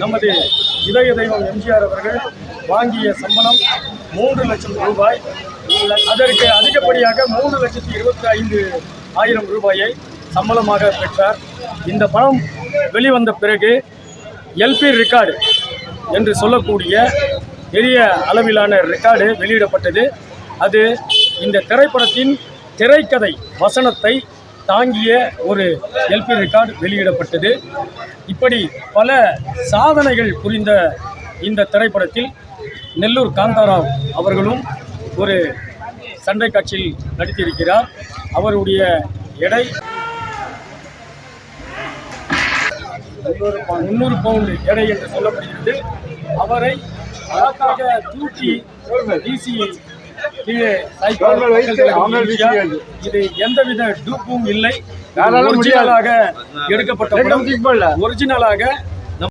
நமது இதய தெய்வம் எம்ஜிஆர் அவர்கள் வாங்கிய சம்பளம் மூன்று லட்சம் ரூபாய். அதற்கு அதிகப்படியாக மூன்று லட்சத்தி இருபத்தி ஐந்து ஆயிரம் ரூபாயை சம்பளமாக பெற்றார். இந்த படம் வெளிவந்த பிறகு எல்பி ரெக்கார்டு என்று சொல்லக்கூடிய பெரிய அளவிலான ரெக்கார்டு வெளியிடப்பட்டது. அது இந்த திரைப்படத்தின் திரைக்கதை வசனத்தை தாங்கிய ஒரு எல்பி ரெக்கார்டு வெளியிடப்பட்டது. இப்படி பல சாதனைகள் புரிந்த இந்த திரைப்படத்தில் நெல்லூர் காந்தாராவ் அவர்களும் ஒரு சண்டை காட்சியில் நடித்திருக்கிறார். அவருடைய எடை முன்னூறு பவுண்டு எடை என்று சொல்லப்படுகிறது. அவரை அழகாக தூக்கி வீசி இது எந்தவித டூப்பும் இல்லை. ஒரிஜினலாக எடுக்கப்பட்ட ஒரிஜினலாக